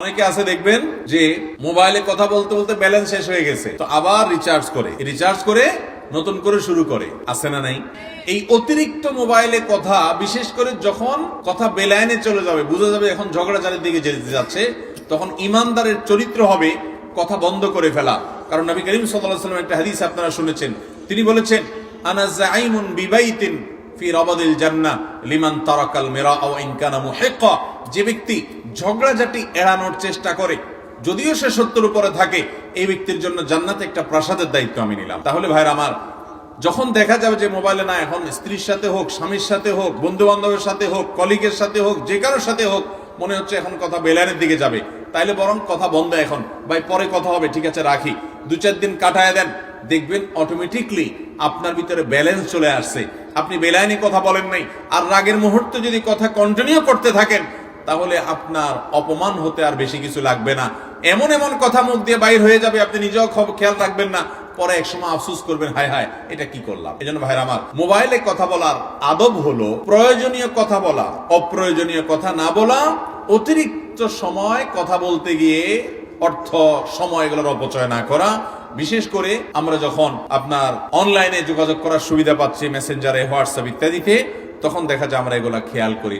অনেকে আছে দেখবেন যে মোবাইলে কথা বলতে বলতে ব্যালেন্স শেষ হয়ে গেছে। তো আবার রিচার্জ করে। রিচার্জ করে নতুন করে শুরু করে। আছে না নাই? এই অতিরিক্ত মোবাইলে কথা, বিশেষ করে যখন কথা বেলাইনে চলে যাবে, বোঝা যাবে এখন ঝগড়াঝাড়ির দিকে যেতে যাচ্ছে, তখন ইমানদারের চরিত্র হবে কথা বন্ধ করে ফেলা। কারণ নবী করিম আলাইহি একটা হাদিস আপনারা শুনেছেন। তিনি বলেছেন, আনা জাইমুন বিবাইতিন ফি রবাদিল জান্নাহ লিমান তারাকাল মিরা আও ইন কানা মুহিক্কা। যে ব্যক্তি ঝগড়াঝাটি এড়ানোর চেষ্টা করে। যদিও সে সত্যের উপরে থাকে, এই ব্যক্তির জন্য জান্নাতে একটা প্রাসাদের দায়িত্ব আমি নিলাম। তাহলে ভাইরা আমার, যখন দেখা যাবে যে মোবাইলে না, এখন স্ত্রীর সাথে হোক, স্বামীর সাথে হোক বন্ধু বান্ধবের সাথে হোক, কলিগের সাথে হোক, যে কারোর সাথে হোক, মনে হচ্ছে এখন কথা বেলানের দিকে যাবে। তাইলে বরং কথা বন্ধ এখন। ভাই, পরে কথা হবে, ঠিক আছে, রাখি। দু চার দিন কাটায় দেন। দেখবেন অটোমেটিকলি আপনার ভিতরে ব্যালেন্স চলে আসছে। আপনি বেলাইনি কথা বলেন নাই। আর রাগের মুহূর্তে যদি কথা কন্টিনিউ করতে থাকেন তাহলে আপনার অপমান হতে আর বেশি কিছু লাগবে না। এমন এমন কথা মুখ দিয়ে বাইর হয়ে যাবে, আপনি নিজেও খব- খেয়াল রাখবেন না। পরে এক সময় আফসুস করবেন, হায় হায়, এটা কি করলাম? এই জন্য আমার, মোবাইলে কথা বলার আদব হলো প্রয়োজনীয় কথা বলা, অপ্রয়োজনীয় কথা না বলা, অতিরিক্ত সময় কথা বলতে গিয়ে অর্থ সময় এগুলোর অপচয় না করা। বিশেষ করে আমরা যখন আপনার অনলাইনে যোগাযোগ করার সুবিধা পাচ্ছি, মেসেঞ্জারে, হোয়াটসঅ্যাপ ইত্যাদিতে, তখন দেখা যায় আমরা এগুলা খেয়াল করি।